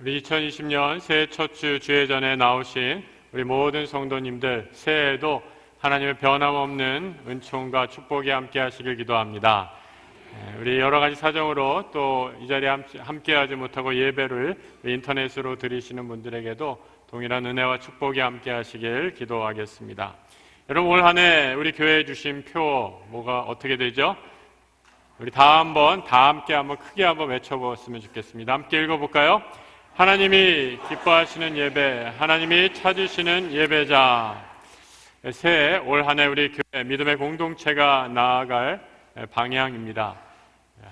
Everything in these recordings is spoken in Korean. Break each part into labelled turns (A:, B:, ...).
A: 우리 2020년 새해 첫 주 주회전에 나오신 우리 모든 성도님들 새해에도 하나님의 변함없는 은총과 축복이 함께 하시길 기도합니다. 예, 우리 여러 가지 사정으로 또 이 자리에 함께 하지 못하고 예배를 인터넷으로 드리시는 분들에게도 동일한 은혜와 축복이 함께 하시길 기도하겠습니다. 여러분 올 한 해 우리 교회에 주신 표 뭐가 어떻게 되죠? 우리 다 한번 다 함께 한번 크게 한번 외쳐보았으면 좋겠습니다. 함께 읽어볼까요? 하나님이 기뻐하시는 예배, 하나님이 찾으시는 예배자. 새해 올 한 해 우리 교회 믿음의 공동체가 나아갈 방향입니다.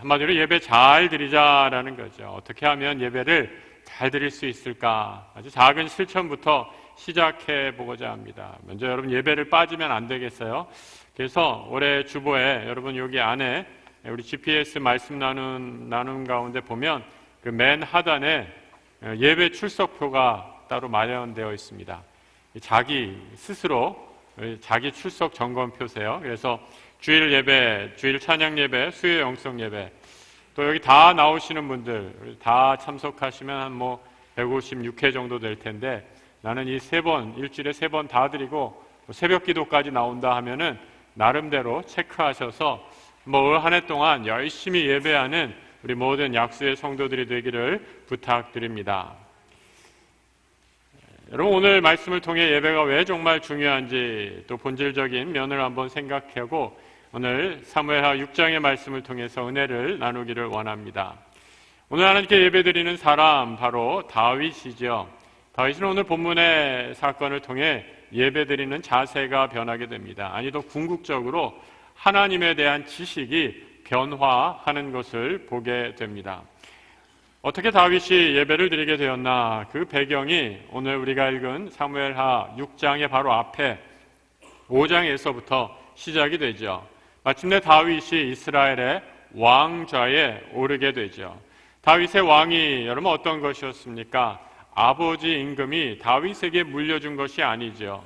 A: 한마디로 예배 잘 드리자라는 거죠. 어떻게 하면 예배를 잘 드릴 수 있을까? 아주 작은 실천부터 시작해 보고자 합니다. 먼저 여러분 예배를 빠지면 안 되겠어요. 그래서 올해 주보에 여러분 여기 안에 우리 GPS 말씀 나눈 나눔 가운데 보면 그 맨 하단에 예배 출석표가 따로 마련되어 있습니다. 자기 스스로 자기 출석 점검 표세요. 그래서 주일 예배, 주일 찬양 예배, 수요 영성 예배, 또 여기 다 나오시는 분들 다 참석하시면 한 뭐 156회 정도 될 텐데 나는 이 세 번, 일주일에 세 번 다 드리고 새벽 기도까지 나온다 하면은 나름대로 체크하셔서 뭐 한 해 동안 열심히 예배하는 우리 모든 약수의 성도들이 되기를 부탁드립니다. 여러분 오늘 말씀을 통해 예배가 왜 정말 중요한지 또 본질적인 면을 한번 생각하고 오늘 사무엘하 6장의 말씀을 통해서 은혜를 나누기를 원합니다. 오늘 하나님께 예배드리는 사람 바로 다윗이죠. 다윗은 오늘 본문의 사건을 통해 예배드리는 자세가 변하게 됩니다. 아니 더 궁극적으로 하나님에 대한 지식이 변화하는 것을 보게 됩니다. 어떻게 다윗이 예배를 드리게 되었나? 그 배경이 오늘 우리가 읽은 사무엘하 6장의 바로 앞에 5장에서부터 시작이 되죠. 마침내 다윗이 이스라엘의 왕좌에 오르게 되죠. 다윗의 왕이 여러분 어떤 것이었습니까? 아버지 임금이 다윗에게 물려준 것이 아니죠.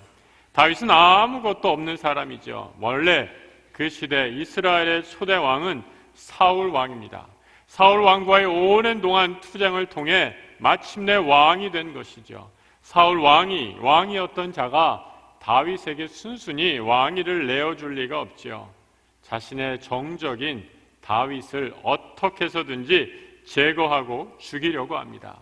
A: 다윗은 아무것도 없는 사람이죠. 원래 그 시대 이스라엘의 초대 왕은 사울 왕입니다. 사울 왕과의 오랜 동안 투쟁을 통해 마침내 왕이 된 것이죠. 사울 왕이 왕이었던 자가 다윗에게 순순히 왕위를 내어줄 리가 없지요. 자신의 정적인 다윗을 어떻게 해서든지 제거하고 죽이려고 합니다.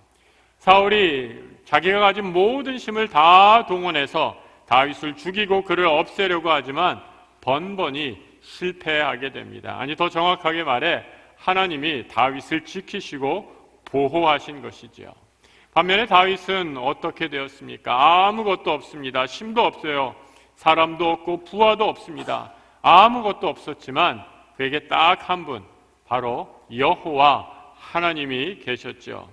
A: 사울이 자기가 가진 모든 힘을 다 동원해서 다윗을 죽이고 그를 없애려고 하지만 번번이 실패하게 됩니다. 아니 더 정확하게 말해 하나님이 다윗을 지키시고 보호하신 것이지요. 반면에 다윗은 어떻게 되었습니까? 아무것도 없습니다. 힘도 없어요. 사람도 없고 부하도 없습니다. 아무것도 없었지만 그에게 딱 한 분, 바로 여호와 하나님이 계셨죠.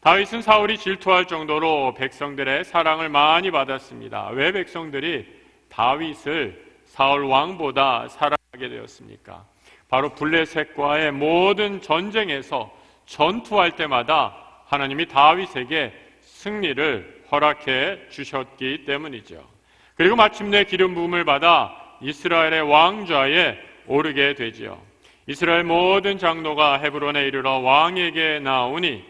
A: 다윗은 사울이 질투할 정도로 백성들의 사랑을 많이 받았습니다. 왜 백성들이 다윗을 사울 왕보다 사랑하게 되었습니까? 바로 블레셋과의 모든 전쟁에서 전투할 때마다 하나님이 다윗에게 승리를 허락해 주셨기 때문이죠. 그리고 마침내 기름 부음을 받아 이스라엘의 왕좌에 오르게 되지요. 이스라엘 모든 장로가 헤브론에 이르러 왕에게 나오니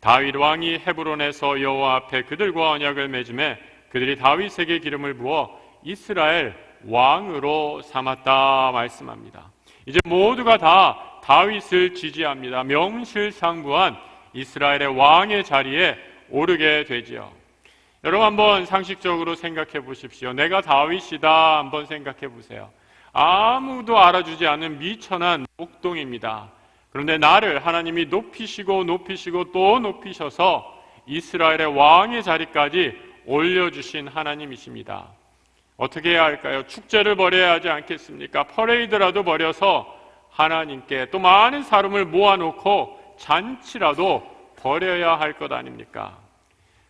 A: 다윗 왕이 헤브론에서 여호와 앞에 그들과 언약을 맺음에 그들이 다윗에게 기름을 부어 이스라엘 왕으로 삼았다 말씀합니다. 이제 모두가 다 다윗을 지지합니다. 명실상부한 이스라엘의 왕의 자리에 오르게 되지요. 여러분 한번 상식적으로 생각해 보십시오. 내가 다윗이다 한번 생각해 보세요. 아무도 알아주지 않는 미천한 목동입니다. 그런데 나를 하나님이 높이시고 높이시고 또 높이셔서 이스라엘의 왕의 자리까지 올려주신 하나님이십니다. 어떻게 해야 할까요? 축제를 벌여야 하지 않겠습니까? 퍼레이드라도 벌여서 하나님께 또 많은 사람을 모아놓고 잔치라도 벌여야 할 것 아닙니까?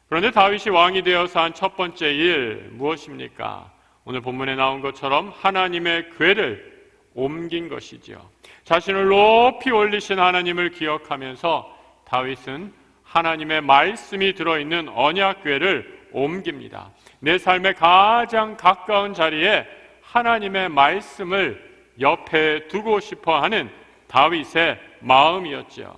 A: 그런데 다윗이 왕이 되어서 한 첫 번째 일 무엇입니까? 오늘 본문에 나온 것처럼 하나님의 궤를 옮긴 것이지요. 자신을 높이 올리신 하나님을 기억하면서 다윗은 하나님의 말씀이 들어있는 언약궤를 옮깁니다. 내 삶의 가장 가까운 자리에 하나님의 말씀을 옆에 두고 싶어 하는 다윗의 마음이었죠.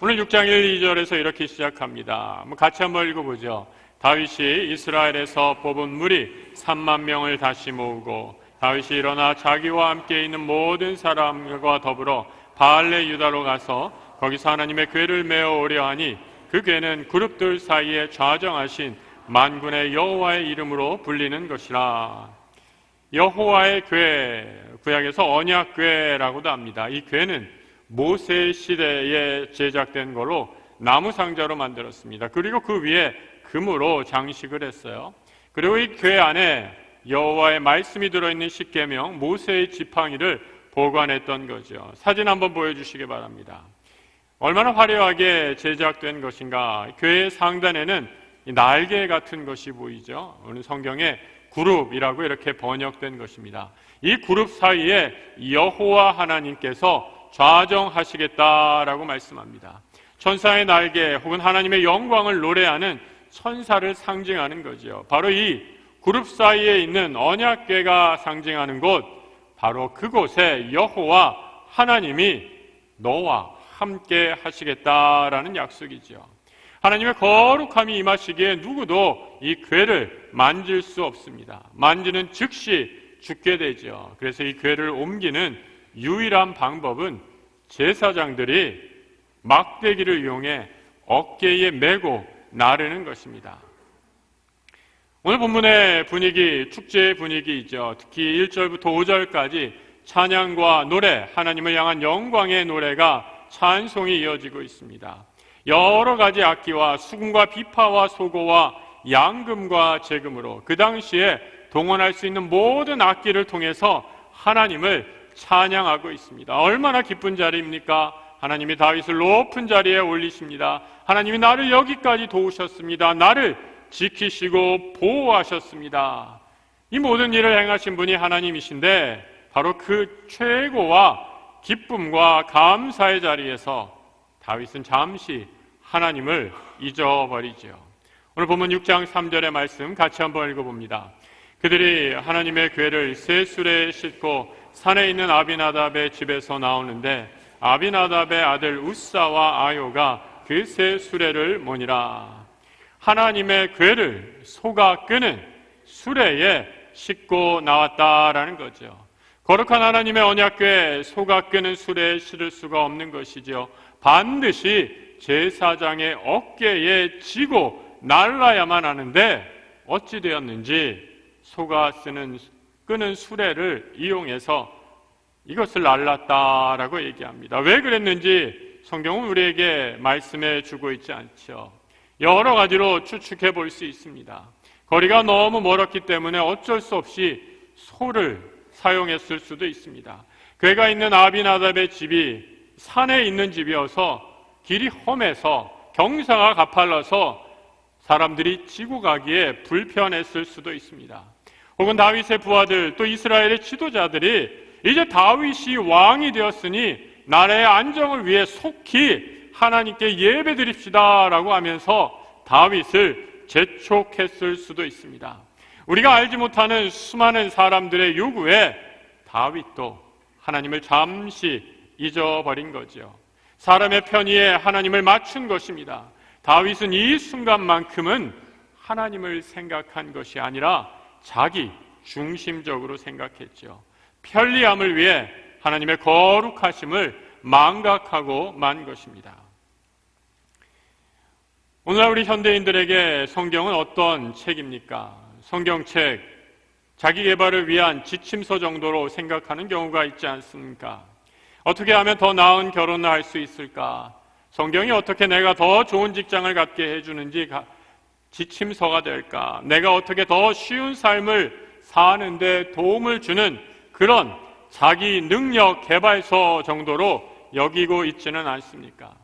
A: 오늘 6장 1, 2절에서 이렇게 시작합니다. 같이 한번 읽어보죠. 다윗이 이스라엘에서 뽑은 무리 3만 명을 다시 모으고 다윗이 일어나 자기와 함께 있는 모든 사람과 더불어 바알레 유다로 가서 거기서 하나님의 궤를 메어 오려 하니 그 궤는 그룹들 사이에 좌정하신 만군의 여호와의 이름으로 불리는 것이라. 여호와의 궤, 구약에서 언약궤라고도 합니다. 이 궤는 모세 시대에 제작된 걸로 나무 상자로 만들었습니다. 그리고 그 위에 금으로 장식을 했어요. 그리고 이 궤 안에 여호와의 말씀이 들어있는 십계명 모세의 지팡이를 보관했던 거죠. 사진 한번 보여주시기 바랍니다. 얼마나 화려하게 제작된 것인가. 궤의 상단에는 날개 같은 것이 보이죠. 오늘 성경에 그룹이라고 이렇게 번역된 것입니다. 이 그룹 사이에 여호와 하나님께서 좌정하시겠다라고 말씀합니다. 천사의 날개 혹은 하나님의 영광을 노래하는 천사를 상징하는 거죠. 바로 이 그룹 사이에 있는 언약궤가 상징하는 곳, 바로 그곳에 여호와 하나님이 너와 함께 하시겠다라는 약속이죠. 하나님의 거룩함이 임하시기에 누구도 이 궤를 만질 수 없습니다. 만지는 즉시 죽게 되죠. 그래서 이 궤를 옮기는 유일한 방법은 제사장들이 막대기를 이용해 어깨에 메고 나르는 것입니다. 오늘 본문의 분위기, 축제의 분위기이죠. 특히 1절부터 5절까지 찬양과 노래, 하나님을 향한 영광의 노래가 찬송이 이어지고 있습니다. 여러 가지 악기와 수금과 비파와 소고와 양금과 재금으로 그 당시에 동원할 수 있는 모든 악기를 통해서 하나님을 찬양하고 있습니다. 얼마나 기쁜 자리입니까? 하나님이 다윗을 높은 자리에 올리십니다. 하나님이 나를 여기까지 도우셨습니다. 나를 지키시고 보호하셨습니다. 이 모든 일을 행하신 분이 하나님이신데 바로 그 최고와 기쁨과 감사의 자리에서 다윗은 잠시 하나님을 잊어버리죠. 오늘 보면 6장 3절의 말씀 같이 한번 읽어봅니다. 그들이 하나님의 궤를 새 술에 싣고 산에 있는 아비나답의 집에서 나오는데 아비나답의 아들 우사와 아요가 그새 수레를 모니라. 하나님의 궤를 소가 끄는 수레에 싣고 나왔다라는 거죠. 거룩한 하나님의 언약궤 소가 끄는 수레에 실을 수가 없는 것이죠. 반드시 제사장의 어깨에 지고 날라야만 하는데 어찌 되었는지 소가 쓰는 끄는 수레를 이용해서 이것을 날랐다라고 얘기합니다. 왜 그랬는지 성경은 우리에게 말씀해 주고 있지 않죠. 여러 가지로 추측해 볼 수 있습니다. 거리가 너무 멀었기 때문에 어쩔 수 없이 소를 사용했을 수도 있습니다. 괴가 있는 아비나답의 집이 산에 있는 집이어서 길이 험해서 경사가 가팔라서 사람들이 지고 가기에 불편했을 수도 있습니다. 혹은 다윗의 부하들 또 이스라엘의 지도자들이 이제 다윗이 왕이 되었으니 나라의 안정을 위해 속히 하나님께 예배 드립시다라고 하면서 다윗을 재촉했을 수도 있습니다. 우리가 알지 못하는 수많은 사람들의 요구에 다윗도 하나님을 잠시 잊어버린 거죠. 사람의 편의에 하나님을 맞춘 것입니다. 다윗은 이 순간만큼은 하나님을 생각한 것이 아니라 자기 중심적으로 생각했죠. 편리함을 위해 하나님의 거룩하심을 망각하고 만 것입니다. 오늘날 우리 현대인들에게 성경은 어떤 책입니까? 성경책, 자기 개발을 위한 지침서 정도로 생각하는 경우가 있지 않습니까? 어떻게 하면 더 나은 결혼을 할 수 있을까? 성경이 어떻게 내가 더 좋은 직장을 갖게 해주는지 지침서가 될까? 내가 어떻게 더 쉬운 삶을 사는데 도움을 주는 그런 자기 능력 개발서 정도로 여기고 있지는 않습니까?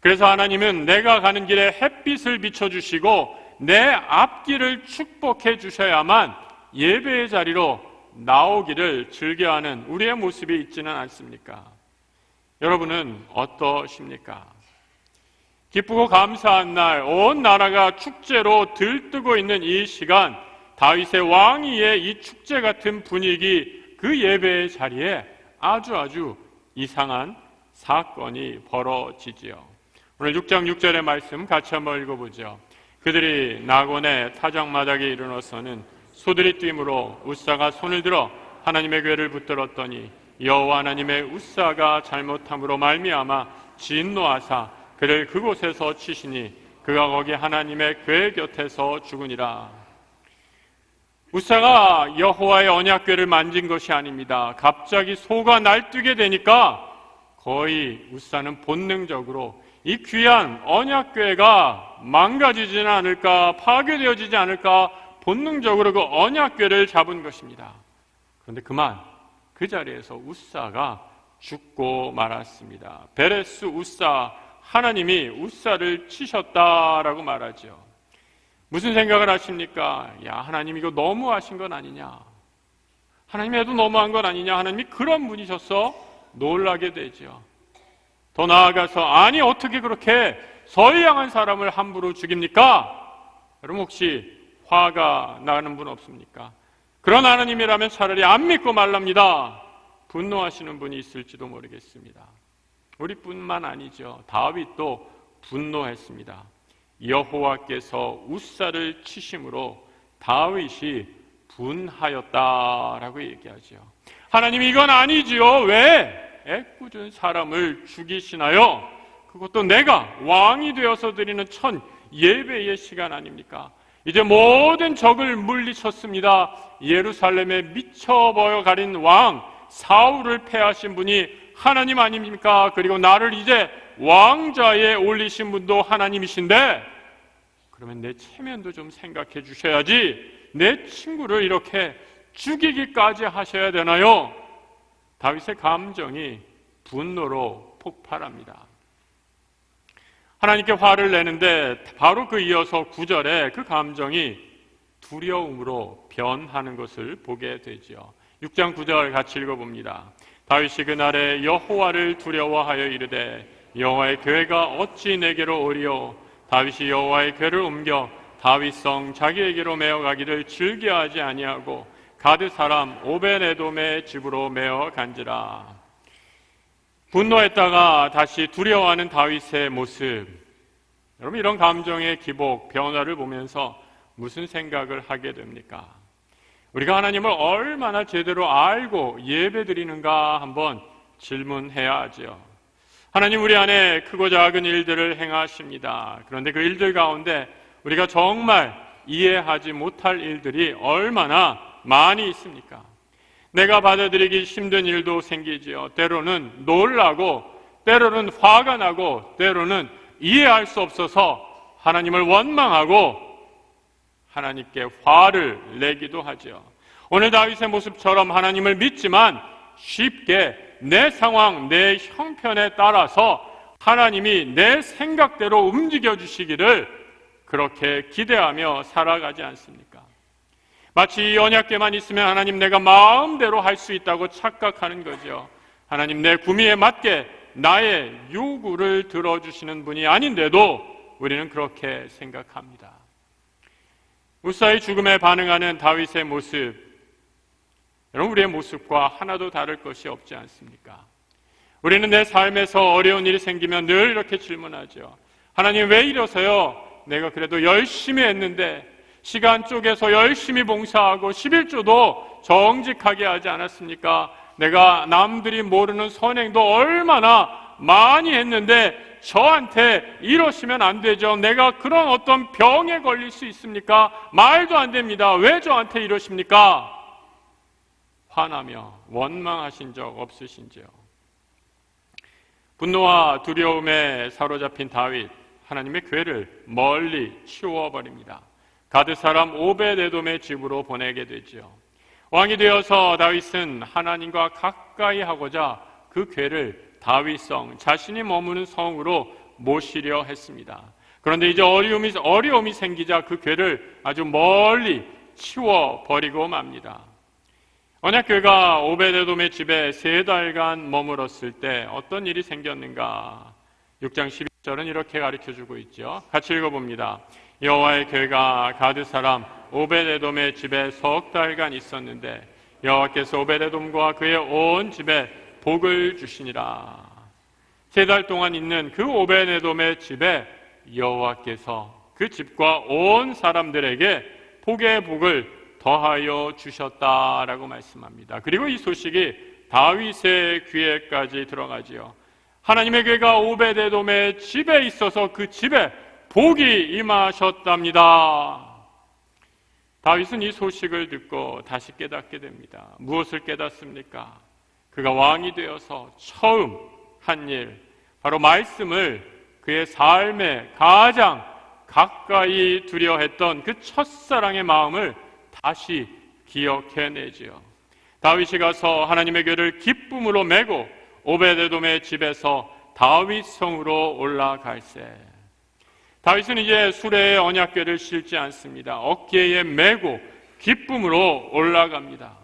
A: 그래서 하나님은 내가 가는 길에 햇빛을 비춰주시고 내 앞길을 축복해 주셔야만 예배의 자리로 나오기를 즐겨하는 우리의 모습이 있지는 않습니까? 여러분은 어떠십니까? 기쁘고 감사한 날, 온 나라가 축제로 들뜨고 있는 이 시간, 다윗의 왕위의 이 축제 같은 분위기, 그 예배의 자리에 아주 아주 이상한 사건이 벌어지지요. 오늘 6장 6절의 말씀 같이 한번 읽어보죠. 그들이 나곤의 타작마당에 이르러서는 소들이 뛰므로 우사가 손을 들어 하나님의 괴를 붙들었더니 여호와 하나님의 우사가 잘못함으로 말미암아 진노하사 그를 그곳에서 치시니 그가 거기 하나님의 괴 곁에서 죽으니라. 우사가 여호와의 언약궤를 만진 것이 아닙니다. 갑자기 소가 날뛰게 되니까 거의 우사는 본능적으로 이 귀한 언약궤가 망가지지는 않을까 파괴되어지지 않을까 본능적으로 그 언약궤를 잡은 것입니다. 그런데 그만 그 자리에서 우사가 죽고 말았습니다. 베레스 우사 하나님이 우사를 치셨다라고 말하죠. 무슨 생각을 하십니까? 야, 하나님 이거 너무 하신 건 아니냐? 하나님 해도 너무한 건 아니냐? 하나님이 그런 분이셔서 놀라게 되죠. 더 나아가서 아니 어떻게 그렇게 서희양한 사람을 함부로 죽입니까? 여러분 혹시 화가 나는 분 없습니까? 그런 하나님이라면 차라리 안 믿고 말랍니다. 분노하시는 분이 있을지도 모르겠습니다. 우리뿐만 아니죠. 다윗도 분노했습니다. 여호와께서 우사를 치심으로 다윗이 분하였다라고 얘기하죠. 하나님 이건 아니지요. 왜 애꿎은 사람을 죽이시나요? 그것도 내가 왕이 되어서 드리는 천 예배의 시간 아닙니까? 이제 모든 적을 물리쳤습니다. 예루살렘에 미쳐버려 가린 왕 사울을 패하신 분이 하나님 아닙니까? 그리고 나를 이제 왕좌에 올리신 분도 하나님이신데 그러면 내 체면도 좀 생각해 주셔야지 내 친구를 이렇게 죽이기까지 하셔야 되나요? 다윗의 감정이 분노로 폭발합니다. 하나님께 화를 내는데 바로 그 이어서 구절에 그 감정이 두려움으로 변하는 것을 보게 되죠. 6장 9절 같이 읽어봅니다. 다윗이 그날에 여호와를 두려워하여 이르되 여호와의 괴가 어찌 내게로 오리오 다윗이 여호와의 괴를 옮겨 다윗성 자기에게로 메어 가기를 즐겨하지 아니하고 가드 사람 오벤에돔의 집으로 메어 간지라 분노했다가 다시 두려워하는 다윗의 모습 여러분 이런 감정의 기복 변화를 보면서 무슨 생각을 하게 됩니까? 우리가 하나님을 얼마나 제대로 알고 예배드리는가 한번 질문해야 하죠. 하나님 우리 안에 크고 작은 일들을 행하십니다. 그런데 그 일들 가운데 우리가 정말 이해하지 못할 일들이 얼마나 많이 있습니까? 내가 받아들이기 힘든 일도 생기지요. 때로는 놀라고, 때로는 화가 나고, 때로는 이해할 수 없어서 하나님을 원망하고 하나님께 화를 내기도 하죠. 오늘 다윗의 모습처럼 하나님을 믿지만 쉽게 내 상황, 내 형편에 따라서 하나님이 내 생각대로 움직여 주시기를 그렇게 기대하며 살아가지 않습니까? 마치 이 언약계만 있으면 하나님 내가 마음대로 할 수 있다고 착각하는 거죠. 하나님 내 구미에 맞게 나의 요구를 들어주시는 분이 아닌데도 우리는 그렇게 생각합니다. 우사의 죽음에 반응하는 다윗의 모습, 여러분 우리의 모습과 하나도 다를 것이 없지 않습니까? 우리는 내 삶에서 어려운 일이 생기면 늘 이렇게 질문하죠. 하나님 왜 이러세요? 내가 그래도 열심히 했는데 시간 쪼개서 열심히 봉사하고 11조도 정직하게 하지 않았습니까? 내가 남들이 모르는 선행도 얼마나 많이 했는데 저한테 이러시면 안 되죠. 내가 그런 어떤 병에 걸릴 수 있습니까? 말도 안 됩니다. 왜 저한테 이러십니까? 화나며 원망하신 적 없으신지요? 분노와 두려움에 사로잡힌 다윗, 하나님의 괴를 멀리 치워버립니다. 가드 사람 오베데돔의 집으로 보내게 되죠. 왕이 되어서 다윗은 하나님과 가까이 하고자 그 괴를 다윗성, 자신이 머무는 성으로 모시려 했습니다. 그런데 이제 어려움이, 어려움이 생기자 그 괴를 아주 멀리 치워 버리고 맙니다. 언약교회가 오베데돔의 집에 세 달간 머물었을 때 어떤 일이 생겼는가? 6장 12절은 이렇게 가르쳐 주고 있죠. 같이 읽어봅니다. 여호와의 교회가 가드 사람 오베데돔의 집에 석 달간 있었는데 여호와께서 오베데돔과 그의 온 집에 복을 주시니라. 세 달 동안 있는 그 오베네돔의 집에 여호와께서 그 집과 온 사람들에게 복의 복을 더하여 주셨다라고 말씀합니다. 그리고 이 소식이 다윗의 귀에까지 들어가지요. 하나님의 괴가 오베데돔의 집에 있어서 그 집에 복이 임하셨답니다. 다윗은 이 소식을 듣고 다시 깨닫게 됩니다. 무엇을 깨닫습니까? 그가 왕이 되어서 처음 한 일, 바로 말씀을 그의 삶에 가장 가까이 두려했던 그 첫사랑의 마음을 다시 기억해내지요. 다윗이 가서 하나님의 교를 기쁨으로 메고 오베데돔의 집에서 다윗 성으로 올라갈세. 다윗은 이제 수레의 언약궤를 실지 않습니다. 어깨에 메고 기쁨으로 올라갑니다.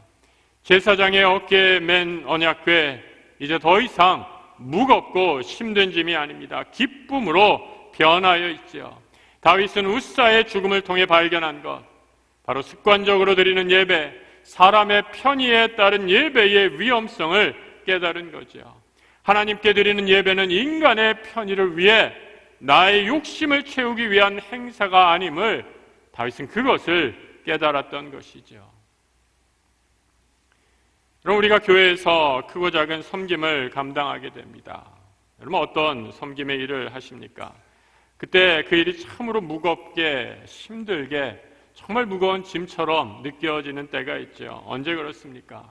A: 제사장의 어깨에 맨 언약궤 이제 더 이상 무겁고 힘든 짐이 아닙니다. 기쁨으로 변하여 있지요. 다윗은 우사의 죽음을 통해 발견한 것 바로 습관적으로 드리는 예배, 사람의 편의에 따른 예배의 위험성을 깨달은 거죠. 하나님께 드리는 예배는 인간의 편의를 위해 나의 욕심을 채우기 위한 행사가 아님을 다윗은 그것을 깨달았던 것이죠. 그럼 우리가 교회에서 크고 작은 섬김을 감당하게 됩니다. 여러분 어떤 섬김의 일을 하십니까? 그때 그 일이 참으로 무겁게 힘들게 정말 무거운 짐처럼 느껴지는 때가 있죠. 언제 그렇습니까?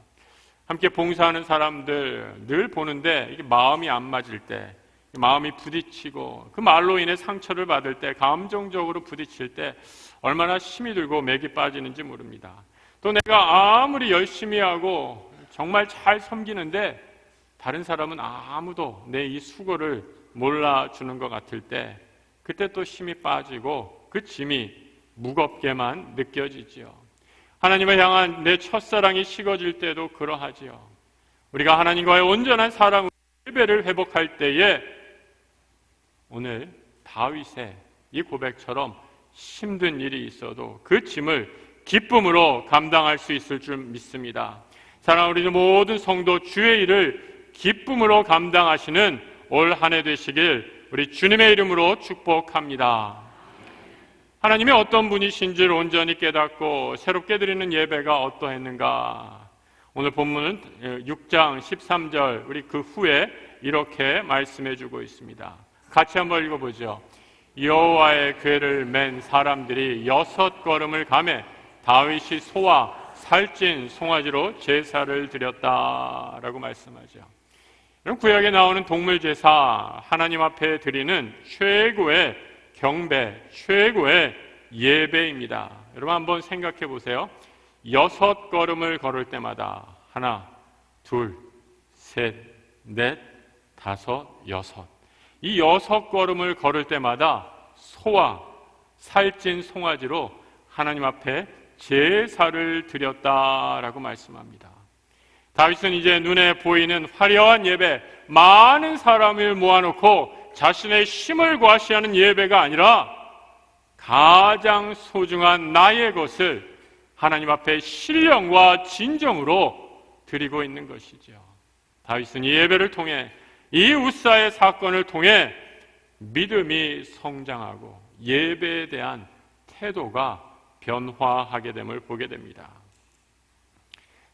A: 함께 봉사하는 사람들 늘 보는데 이게 마음이 안 맞을 때, 마음이 부딪히고 그 말로 인해 상처를 받을 때, 감정적으로 부딪힐 때 얼마나 힘이 들고 맥이 빠지는지 모릅니다. 또 내가 아무리 열심히 하고 정말 잘 섬기는데 다른 사람은 아무도 내 이 수고를 몰라주는 것 같을 때 그때 또 힘이 빠지고 그 짐이 무겁게만 느껴지지요. 하나님을 향한 내 첫사랑이 식어질 때도 그러하지요. 우리가 하나님과의 온전한 사랑 예배를 회복할 때에 오늘 다윗의 이 고백처럼 힘든 일이 있어도 그 짐을 기쁨으로 감당할 수 있을 줄 믿습니다. 사랑하는 우리 모든 성도 주의 일을 기쁨으로 감당하시는 올 한 해 되시길 우리 주님의 이름으로 축복합니다. 하나님이 어떤 분이신지를 온전히 깨닫고 새롭게 드리는 예배가 어떠했는가? 오늘 본문은 6장 13절 우리 그 후에 이렇게 말씀해 주고 있습니다. 같이 한번 읽어보죠. 여호와의 궤를 맨 사람들이 여섯 걸음을 감해 다윗이 소와 살찐 송아지로 제사를 드렸다라고 말씀하죠. 그럼 구약에 나오는 동물 제사 하나님 앞에 드리는 최고의 경배, 최고의 예배입니다. 여러분 한번 생각해 보세요. 여섯 걸음을 걸을 때마다 하나, 둘, 셋, 넷, 다섯, 여섯. 이 여섯 걸음을 걸을 때마다 소와 살찐 송아지로 하나님 앞에 제사를 드렸다라고 말씀합니다. 다윗은 이제 눈에 보이는 화려한 예배, 많은 사람을 모아놓고 자신의 힘을 과시하는 예배가 아니라 가장 소중한 나의 것을 하나님 앞에 신령과 진정으로 드리고 있는 것이죠. 다윗은 이 예배를 통해 이 우사의 사건을 통해 믿음이 성장하고 예배에 대한 태도가 변화하게 됨을 보게 됩니다.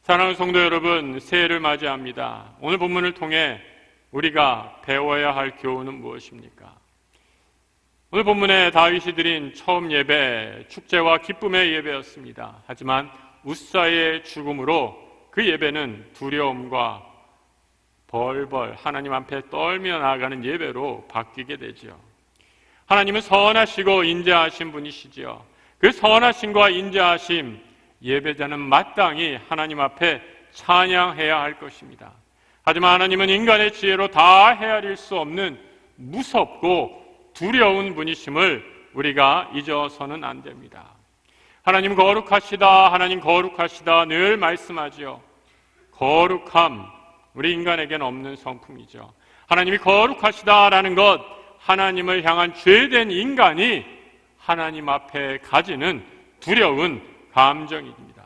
A: 사랑하는 성도 여러분, 새해를 맞이합니다. 오늘 본문을 통해 우리가 배워야 할 교훈은 무엇입니까? 오늘 본문에 다윗이 드린 처음 예배, 축제와 기쁨의 예배였습니다. 하지만 우사의 죽음으로 그 예배는 두려움과 벌벌 하나님 앞에 떨며 나아가는 예배로 바뀌게 되죠. 하나님은 선하시고 인자하신 분이시지요. 그 선하심과 인자하심 예배자는 마땅히 하나님 앞에 찬양해야 할 것입니다. 하지만 하나님은 인간의 지혜로 다 헤아릴 수 없는 무섭고 두려운 분이심을 우리가 잊어서는 안 됩니다. 하나님 거룩하시다, 하나님 거룩하시다 늘 말씀하지요. 거룩함, 우리 인간에겐 없는 성품이죠. 하나님이 거룩하시다라는 것, 하나님을 향한 죄된 인간이 하나님 앞에 가지는 두려운 감정입니다.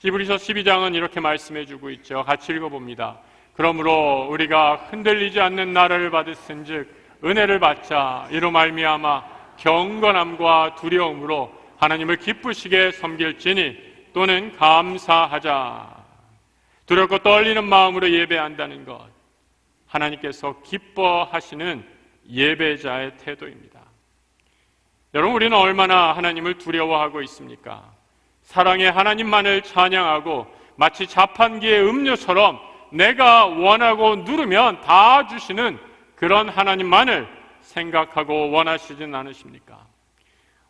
A: 히브리서 12장은 이렇게 말씀해 주고 있죠. 같이 읽어 봅니다. 그러므로 우리가 흔들리지 않는 나라를 받았은즉 은혜를 받자 이로 말미암아 경건함과 두려움으로 하나님을 기쁘시게 섬길지니 또는 감사하자 두렵고 떨리는 마음으로 예배한다는 것 하나님께서 기뻐하시는 예배자의 태도입니다. 여러분 우리는 얼마나 하나님을 두려워하고 있습니까? 사랑의 하나님만을 찬양하고 마치 자판기의 음료처럼 내가 원하고 누르면 다 주시는 그런 하나님만을 생각하고 원하시진 않으십니까?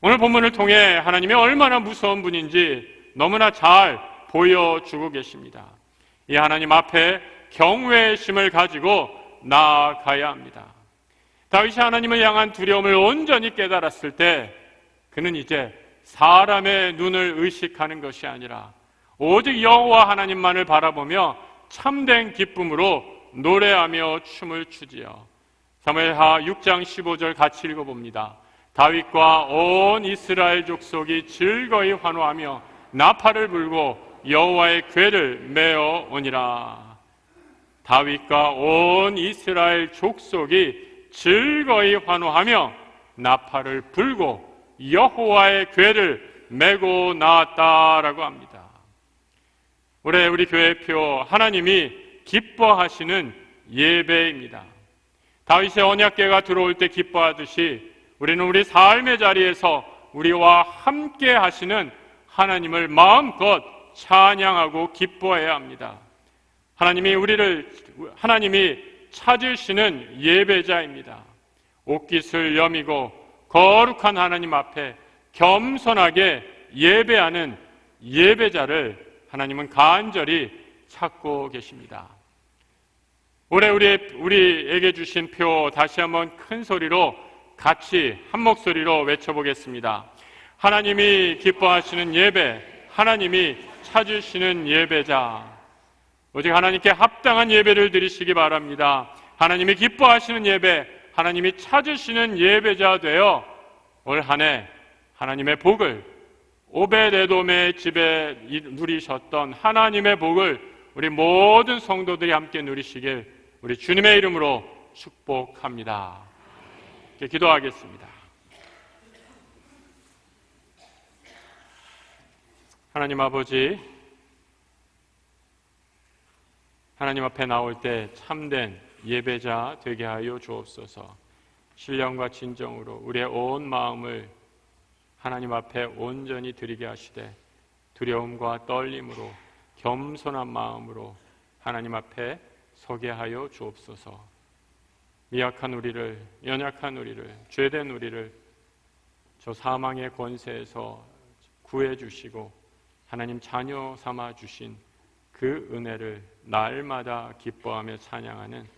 A: 오늘 본문을 통해 하나님이 얼마나 무서운 분인지 너무나 잘 보여주고 계십니다. 이 하나님 앞에 경외의 심을 가지고 나아가야 합니다. 다윗이 하나님을 향한 두려움을 온전히 깨달았을 때 그는 이제 사람의 눈을 의식하는 것이 아니라 오직 여호와 하나님만을 바라보며 참된 기쁨으로 노래하며 춤을 추지요. 사무엘하 6장 15절 같이 읽어 봅니다. 다윗과 온 이스라엘 족속이 즐거이 환호하며 나팔을 불고 여호와의 궤를 메어 오니라. 다윗과 온 이스라엘 족속이 즐거이 환호하며 나팔을 불고 여호와의 궤를 메고 나왔다라고 합니다. 올해 우리 교회표 하나님이 기뻐하시는 예배입니다. 다윗의 언약궤가 들어올 때 기뻐하듯이 우리는 우리 삶의 자리에서 우리와 함께 하시는 하나님을 마음껏 찬양하고 기뻐해야 합니다. 하나님이 우리를 하나님이 찾으시는 예배자입니다. 옷깃을 여미고 거룩한 하나님 앞에 겸손하게 예배하는 예배자를 하나님은 간절히 찾고 계십니다. 올해 우리, 우리에게 주신 표 다시 한번 큰 소리로 같이 한 목소리로 외쳐보겠습니다. 하나님이 기뻐하시는 예배, 하나님이 찾으시는 예배자. 오직 하나님께 합당한 예배를 드리시기 바랍니다. 하나님이 기뻐하시는 예배, 하나님이 찾으시는 예배자 되어 올 한 해 하나님의 복을 오베데돔의 집에 누리셨던 하나님의 복을 우리 모든 성도들이 함께 누리시길 우리 주님의 이름으로 축복합니다. 기도하겠습니다. 하나님 아버지, 하나님 앞에 나올 때 참된 예배자 되게 하여 주옵소서. 신령과 진정으로 우리의 온 마음을 하나님 앞에 온전히 드리게 하시되 두려움과 떨림으로 겸손한 마음으로 하나님 앞에 서게 하여 주옵소서. 미약한 우리를 연약한 우리를 죄된 우리를 저 사망의 권세에서 구해 주시고 하나님 자녀 삼아 주신 그 은혜를 날마다 기뻐하며 찬양하는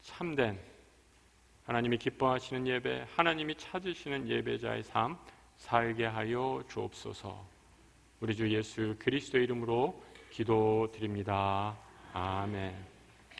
A: 참된 하나님이 기뻐하시는 예배, 하나님이 찾으시는 예배자의 삶 살게 하여 주옵소서. 우리 주 예수 그리스도 이름으로 기도드립니다. 아멘.